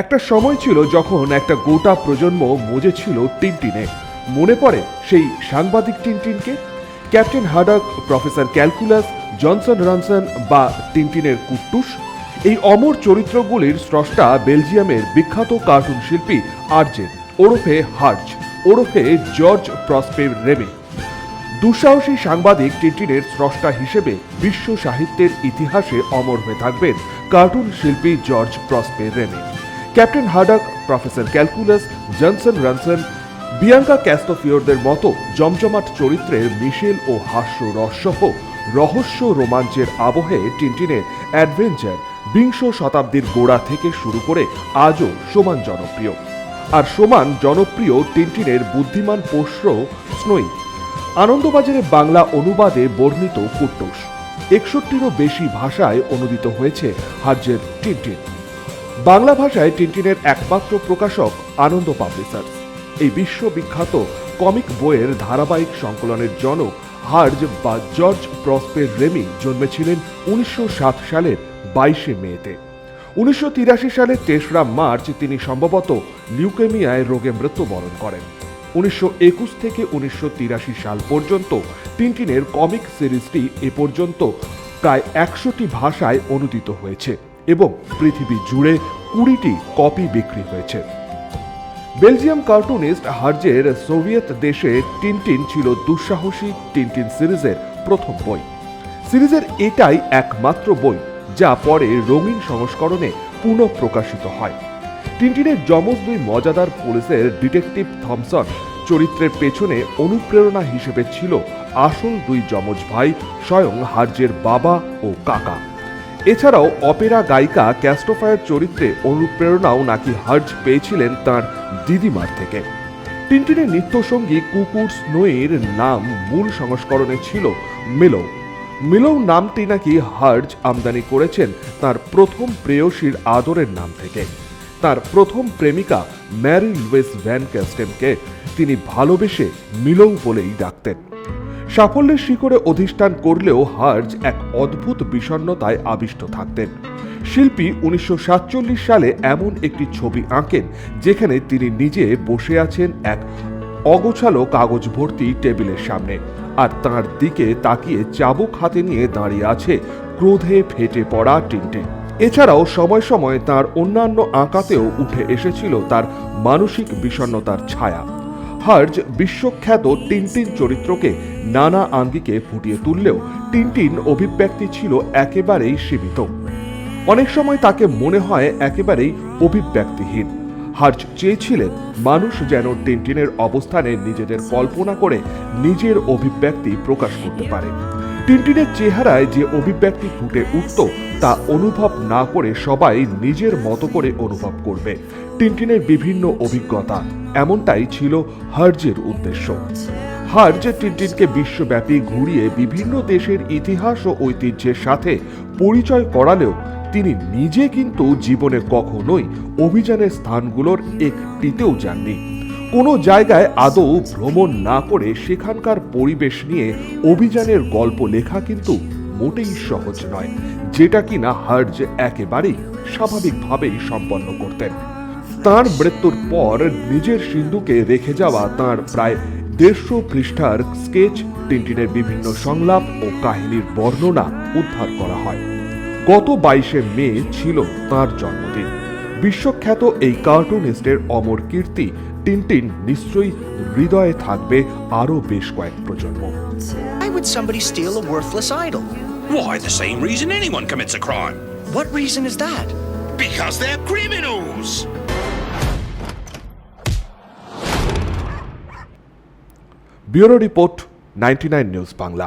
একটা সময় ছিল যখন একটা গোটা প্রজন্ম মজে ছিল টিনটিনে। মনে পড়ে সেই সাংবাদিক টিনটিনকে? Captain Haddock professor Calculus, Johnson Ronson বা টিনটিনের কুট্টুস? এই অমর চরিত্রগুলির স্রষ্টা বেলজিয়ামের বিখ্যাত কার্টুন শিল্পী আর্জেন ওরফে হার্জ, ওরফে জর্জ প্রসপের রেমে। দুঃসাহসী সাংবাদিক টিনটিনের স্রষ্টা হিসেবে বিশ্ব সাহিত্যের ইতিহাসে অমর হয়ে থাকবেন কার্টুন শিল্পী George Prosper Remi. Captain Haddock, professor Calculus, Johnson Ronson, Bianca ক্যাস্তোফিওরদের মতো জমজমাট চরিত্রের মিশেল ও হাস্য রসসহ রহস্য রোমাঞ্চের আবহে টিনটিনের অ্যাডভেঞ্চার, বিংশ শতাব্দীর গোড়া থেকে শুরু করে আজও সমান জনপ্রিয়। আর সমান জনপ্রিয় টিনটিনের বুদ্ধিমান পোষ্য স্নোই আনন্দবাজারে বাংলা অনুবাদে বর্ণিত কুট্টুস। একষট্টিরও বেশি ভাষায় অনুদিত হয়েছে হার্জের টিনটিন। বাংলা ভাষায় টিনটিনের একমাত্র প্রকাশক আনন্দ পাবলিসার্স এই বিশ্ববিখ্যাত কমিক বইয়ের ধারাবাহিক সংকলনের জনক হার্জ বা জর্জ প্রসপের রেমি জন্মেছিলেন উনিশশো সালের বাইশে মেতে। উনিশশো সালের তেসরা মার্চ তিনি সম্ভবত লিউকেমিয়ায় রোগে মৃত্যুবরণ করেন। উনিশশো একুশ থেকে উনিশশো তিরাশি সাল পর্যন্ত টিনটিনের কমিক সিরিজটি এ পর্যন্ত প্রায় একশোটি ভাষায় অনুদিত হয়েছে এবং পৃথিবী জুড়ে কুড়িটি কপি বিক্রি হয়েছে। বেলজিয়াম কার্টুনিস্ট হার্জের সোভিয়েত দেশে টিনটিন ছিল দুঃসাহসী টিনটিন সিরিজের প্রথম বই। সিরিজের এটাই একমাত্র বই যা পরে রঙিন সংস্করণে পুনঃপ্রকাশিত হয়। টিনটিনের যমজ দুই মজাদার পুলিশের ডিটেকটিভ থমসন চরিত্রের পেছনে অনুপ্রেরণা হিসেবে ছিল আসল দুই যমজ ভাই স্বয়ং হার্জের বাবা ও কাকা। এছাড়াও অপেরা গায়িকা ক্যাস্টোফায়ের চরিত্রে অনুপ্রেরণাও নাকি হার্জ পেয়েছিলেন তার দিদিমার থেকে। টিনটিনের নৃত্যসঙ্গী কুকুর স্নোয়ের নাম মূল সংস্করণে ছিল মিলো মিলো নামটি নাকি হার্জ আমদানি করেছেন তার প্রথম প্রেয়সীর আদরের নাম থেকে। তার প্রথম প্রেমিকা ম্যারি লুইস ভ্যান ক্যাস্টেমকে তিনি ভালোবেসে মিলৌ বলেই ডাকতেন। সাফল্যের শিখরে অধিষ্ঠান করলেও হার্জ এক অদ্ভুত বিষণ্ণতায় আবিষ্ট থাকতেন। শিল্পী উনিশশো সালে এমন একটি ছবি আঁকেন, যেখানে তিনি নিজে বসে আছেন এক অগোছালো কাগজ ভর্তি টেবিলের সামনে আর তার দিকে তাকিয়ে চাবুক হাতে নিয়ে দাঁড়িয়ে আছে ক্রোধে ফেটে পড়া টিনটে। এছাড়াও সময় সময় তার অন্যান্য আঁকাতেও উঠে এসেছিল তার মানসিক বিষণ্ণতার ছায়া। হার্জ বিশ্বখ্যাত টিনটিন চরিত্রকে নানা আঙ্গিকে ফুটিয়ে তুললেও টিনটিন অভিব্যক্তি ছিল একেবারেই সীমিত। অনেক সময় তাকে মনে হয় একেবারেই অভিব্যক্তিহীন। হার্জ চেয়েছিলেন মানুষ যেন টিনটিনের অবস্থানে নিজেদের কল্পনা করে নিজের অভিব্যক্তি প্রকাশ করতে পারে। টিনটিনের চেহারায় যে অভিব্যক্তি ফুটে উঠত, তা অনুভব না করে সবাই নিজের মতো করে অনুভব করবে। টিনটিনের বিভিন্ন অভিজ্ঞতা, এমনটাই ছিল হার্জের উদ্দেশ্য। হার্জ টিনটিনকে বিশ্বব্যাপী ঘুরিয়ে বিভিন্ন দেশের ইতিহাস ও ঐতিহ্যের সাথে পরিচয় করালেও, তিনি নিজে কিন্তু জীবনে কখনোই অভিযানের স্থানগুলোর একটিতেও যাননি। কোনো জায়গায় আদৌ ভ্রমণ না করে সেখানকার পরিবেশ নিয়ে অভিযানের গল্প লেখা কিন্তু মোটেই সহজ নয়। যেটা কিনা হার্জ একেবারেই স্বাভাবিকভাবেই সম্পন্ন করতেন। তার মৃত্যুর পর নিজের সিন্ধুকে রেখে যাওয়া তার প্রায় দেড়শো পৃষ্ঠার স্কেচ টিনটিনের বিভিন্ন সংলাপ ও কাহিনীর বর্ণনা উদ্ধার করা হয়। গত বাইশে মে ছিল তার জন্মদিন। বিশ্বখ্যাত এই কার্টুনিস্টের অমর কীর্তি টিনটিন নিশ্চয়ই হৃদয়ে থাকবে আরও বেশ কয়েক প্রজন্ম Why would somebody steal a worthless idol? Why, the same reason anyone commits a crime. What reason is that? Because they're criminals! Bureau report ninety news Bangla